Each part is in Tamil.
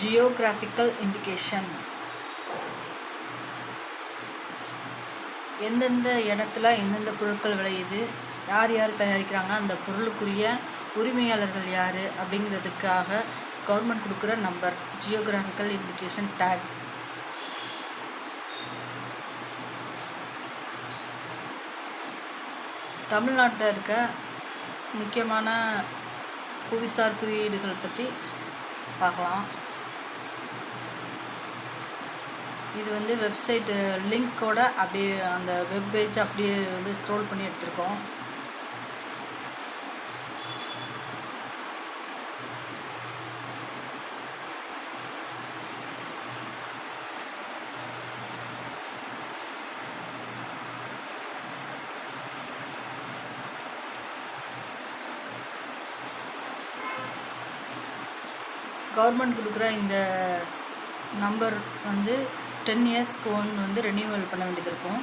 ஜியோகிராஃபிக்கல் இண்டிகேஷன் எந்தெந்த இடத்துல எந்தெந்த பொருட்கள் விளையுது யார் யார் தயாரிக்கிறாங்க அந்த பொருளுக்குரிய உரிமையாளர்கள் யார் அப்படிங்கிறதுக்காக கவர்மெண்ட் கொடுக்குற நம்பர் ஜியோகிராஃபிக்கல் இண்டிகேஷன் டேக் தமிழ்நாட்டில் இருக்க முக்கியமான புவிசார் குறியீடுகள் பற்றி பார்க்கலாம். இது வந்து வெப்சைட்டு லிங்க்கோட அப்படியே அந்த வெப் பேஜ் அப்படியே வந்து ஸ்க்ரோல் பண்ணி எடுத்திருக்கோம். கவர்மெண்ட் கொடுக்குற இந்த நம்பர் வந்து டென் இயர்ஸ்க்கு ஒன் வந்து ரெனியூவல் பண்ண வேண்டியது இருக்கும்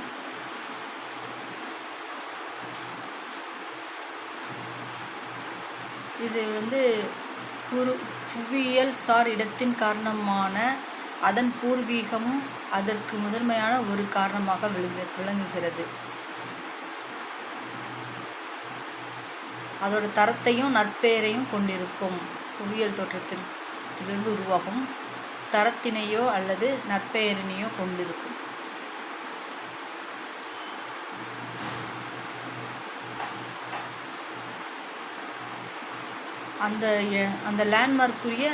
இது வந்து புரு புவியியல் சார் இடத்தின் காரணமான அதன் பூர்வீகமும் அதற்கு முதன்மையான ஒரு காரணமாக விளங்கு விளங்குகிறது. அதோட தரத்தையும் நற்பெயரையும் கொண்டிருக்கும் புவியியல் தோற்றத்திலிருந்து உருவாகும். தரத்தினையோ அல்லது நற்பெயரினையோ கொண்டிருக்கும். அந்த அந்த லேண்ட்மார்க்குரிய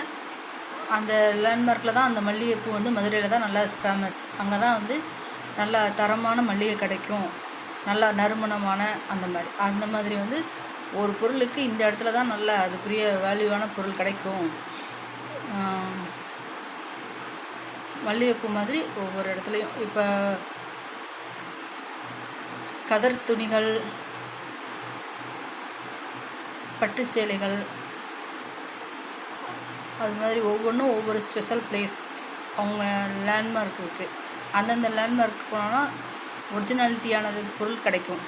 அந்த லேண்ட்மார்க்கில் தான் அந்த மல்லிகைப்பூ வந்து மதுரையில் தான் நல்லா ஃபேமஸ் அங்கே தான் வந்து நல்ல தரமான மல்லிகை கிடைக்கும். நல்லா நறுமணமான அந்த மாதிரி. அந்த மாதிரி வந்து ஒரு பொருளுக்கு இந்த இடத்துல தான் நல்ல அதுக்குரிய வேல்யூவான பொருள் கிடைக்கும். மல்லிகைப்பூ மாதிரி ஒவ்வொரு இடத்துலையும். இப்போ கதர் துணிகள் பட்டு சேலைகள் அது மாதிரி ஒவ்வொன்றும் ஒவ்வொரு ஸ்பெஷல் பிளேஸ் அவங்க லேண்ட்மார்க் இருக்குது அந்தந்த லேண்ட்மார்க் போனோன்னா ஒரிஜினாலிட்டியானது பொருள் கிடைக்கும்.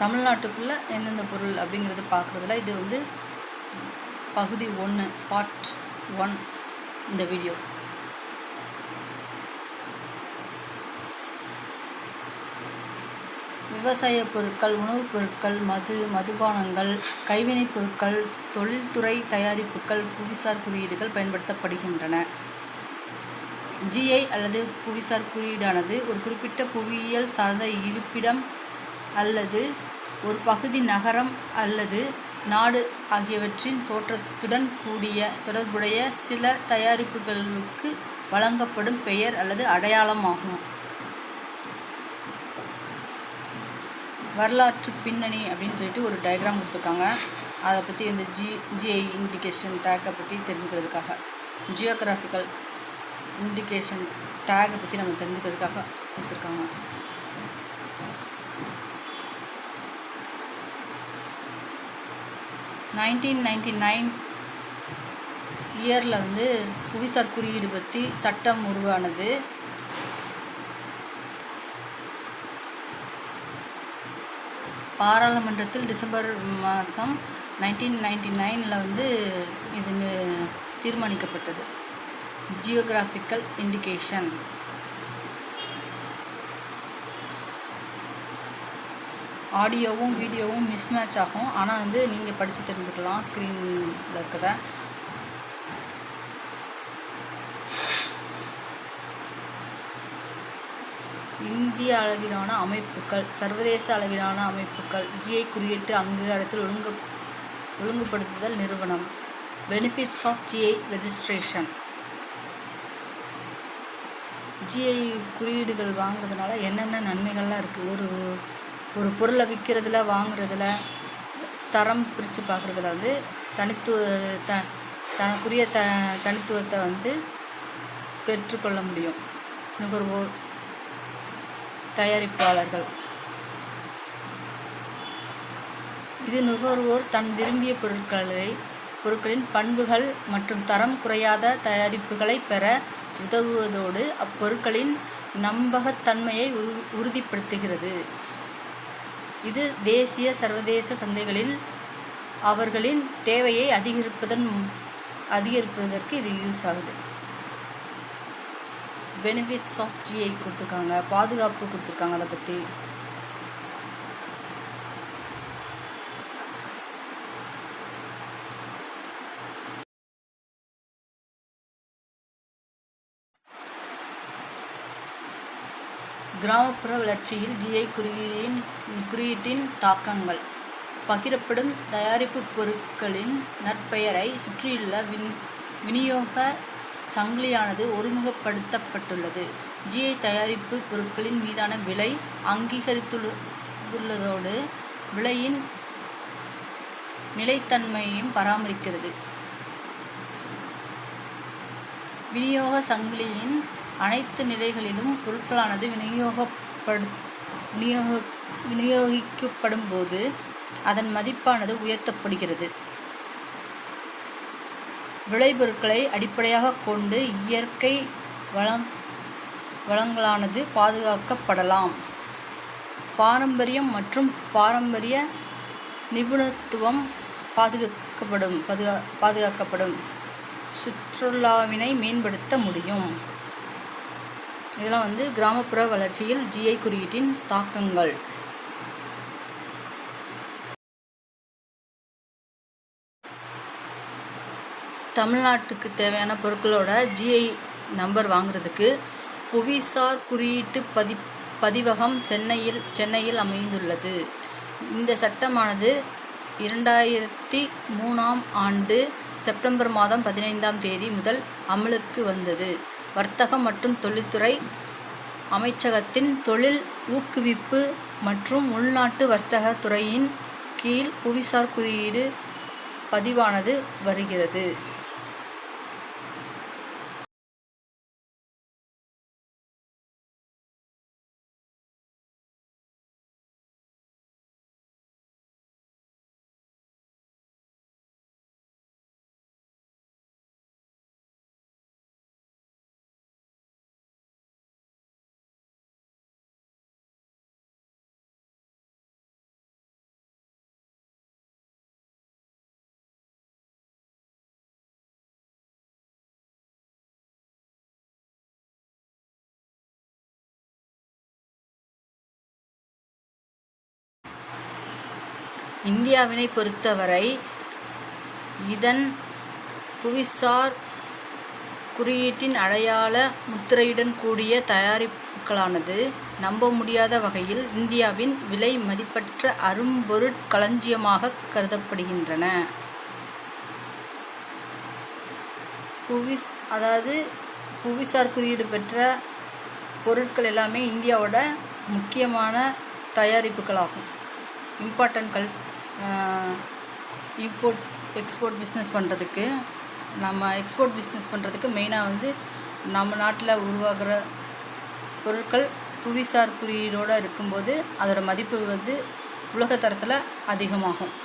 தமிழ்நாட்டுக்குள்ளே எந்தெந்த பொருள் அப்படிங்கிறது பார்க்குறதுல இது வந்து பகுதி ஒன்று பார்ட் ஒன் இந்த வீடியோ விவசாய பொருட்கள் உணவுப் பொருட்கள் மது மதுபானங்கள் கைவினைப் பொருட்கள் தொழில்துறை தயாரிப்புகள் புவிசார் குறியீடுகள் பயன்படுத்தப்படுகின்றன. ஜிஐ அல்லது புவிசார் குறியீடானது ஒரு குறிப்பிட்ட புவியியல் சார்ந்த இருப்பிடம் அல்லது ஒரு பகுதி நகரம் அல்லது நாடு ஆகியவற்றின் தோற்றத்துடன் கூடிய தொடர்புடைய சில தயாரிப்புகளுக்கு வழங்கப்படும் பெயர் அல்லது அடையாளமாகும் வரலாற்று பின்னணி அப்படின்னு சொல்லிட்டு ஒரு டயக்ராம் கொடுத்துருக்காங்க. அதை பற்றி இந்த ஜி ஜிஐ இண்டிகேஷன் டேக்கை பற்றி தெரிஞ்சுக்கிறதுக்காக. ஜியோகிராஃபிக்கல் இண்டிகேஷன் டேக்கை பற்றி நம்ம தெரிஞ்சுக்கிறதுக்காக கொடுத்துருக்காங்க. நைன்டீன் நைன்டி நைன் இயரில் வந்து புவிசார் குறியீடு பற்றி சட்டம் உருவானது. பாராளுமன்றத்தில் டிசம்பர் மாதம் நைன்டீன் நைன்டி நைனில் வந்து இது தீர்மானிக்கப்பட்டது. ஜியோகிராஃபிக்கல் இண்டிகேஷன் ஆடியோவும் வீடியோவும் மிஸ்மேட்ச் ஆகும். ஆனால் வந்து நீங்கள் படித்து தெரிஞ்சுக்கலாம் ஸ்க்ரீனில் இருக்கிறத இந்திய அளவிலான அமைப்புகள் சர்வதேச அளவிலான அமைப்புகள் ஜிஐ குறியீட்டு அங்கீகாரத்தில் ஒழுங்கு ஒழுங்குபடுத்துதல் நிறுவனம். Benefits of GI registration GI குறியீடுகள் வாங்குறதுனால என்னென்ன நன்மைகள்லாம் இருக்குது ஒரு ஒரு பொருளை விற்கிறதுல வாங்குறதுல தரம் பிரித்து பார்க்குறதுல வந்து தனித்துவ த தனக்குரிய த தனித்துவத்தை வந்து பெற்றுக்கொள்ள முடியும். நுகர்வோர் தயாரிப்பாளர்கள். இது நுகர்வோர் தன் விரும்பிய பொருட்களை பொருட்களின் பண்புகள் மற்றும் தரம் குறையாத தயாரிப்புகளை பெற உதவுவதோடு அப்பொருட்களின் நம்பகத்தன்மையை உறுதிப்படுத்துகிறது. இது தேசிய சர்வதேச சந்தைகளில் அவர்களின் தேவையை அதிகரிப்பதன் அதிகரிப்பதற்கு இது யூஸ் ஆகுது. பெனிஃபிட்ஸ் ஆஃப் ஜிஐ கொடுத்துருக்காங்க பாதுகாப்பு கொடுத்துருக்காங்க அதை பற்றி நகர்ப்புற வளர்ச்சியில் ஜிஐ குறியீடின் குறியீட்டின் தாக்கங்கள். பகிரப்படும் தயாரிப்பு பொருட்களின் நற்பெயரை சுற்றியுள்ள வின் விநியோக சங்கிலியானது ஒருமுகப்படுத்தப்பட்டுள்ளது. ஜிஐ தயாரிப்பு பொருட்களின் மீதான விலை அங்கீகரித்துள்ளதோடு விலையின் நிலைத்தன்மையையும் பராமரிக்கிறது. விநியோக சங்கிலியின் அனைத்து நிலைகளிலும் பொருட்களானது விநியோகப்படு விநியோக விநியோகிக்கப்படும் போது அதன் மதிப்பானது உயர்த்தப்படுகிறது. விளைபொருட்களை அடிப்படையாக கொண்டு இயற்கை வளங் வளங்களானது பாதுகாக்கப்படலாம். பாரம்பரியம் மற்றும் பாரம்பரிய நிபுணத்துவம் பாதுகாக்கப்படும் பாதுகா பாதுகாக்கப்படும். சுற்றுலாவினை மேம்படுத்த முடியும். இதெல்லாம் வந்து கிராமப்புற வளர்ச்சியில் ஜிஐ குறியீட்டின் தாக்கங்கள். தமிழ்நாட்டுக்கு தேவையான பொருட்களோட ஜிஐ நம்பர் வாங்குறதுக்கு புவிசார் குறியீட்டு பதி பதிவகம் சென்னையில் சென்னையில் அமைந்துள்ளது. இந்த சட்டமானது இரண்டாயிரத்தி மூணாம் ஆண்டு செப்டம்பர் மாதம் பதினைந்தாம் தேதி முதல் அமலுக்கு வந்தது. வர்த்தகம் மற்றும் தொழில்துறை அமைச்சகத்தின் தொழில் ஊக்குவிப்பு மற்றும் உள்நாட்டு வர்த்தக துறையின் கீழ் புவிசார் குறியீடு பதிவானது வருகிறது. இந்தியாவினை பொறுத்தவரை இதன் புவிசார் குறியீட்டின் அடையாள முத்திரையுடன் கூடிய தயாரிப்புகளானது நம்ப முடியாத வகையில் இந்தியாவின் விலை மதிப்பற்ற அரும்பொருட் களஞ்சியமாக கருதப்படுகின்றன. புவிஸ் அதாவது புவிசார் குறியீடு பெற்ற பொருட்கள் எல்லாமே இந்தியாவோட முக்கியமான தயாரிப்புகளாகும். இம்பார்ட்டன்ட்கள் இம்போர்ட் எக்ஸ்போர்ட் பிஸ்னஸ் பண்ணுறதுக்கு நம்ம எக்ஸ்போர்ட் பிஸ்னஸ் பண்ணுறதுக்கு மெயினாக வந்து நம்ம நாட்டில் உருவாகிற பொருட்கள் புவிசார் குறியீடோடு இருக்கும்போது அதோடய மதிப்பு வந்து உலக தரத்தில் அதிகமாகும்.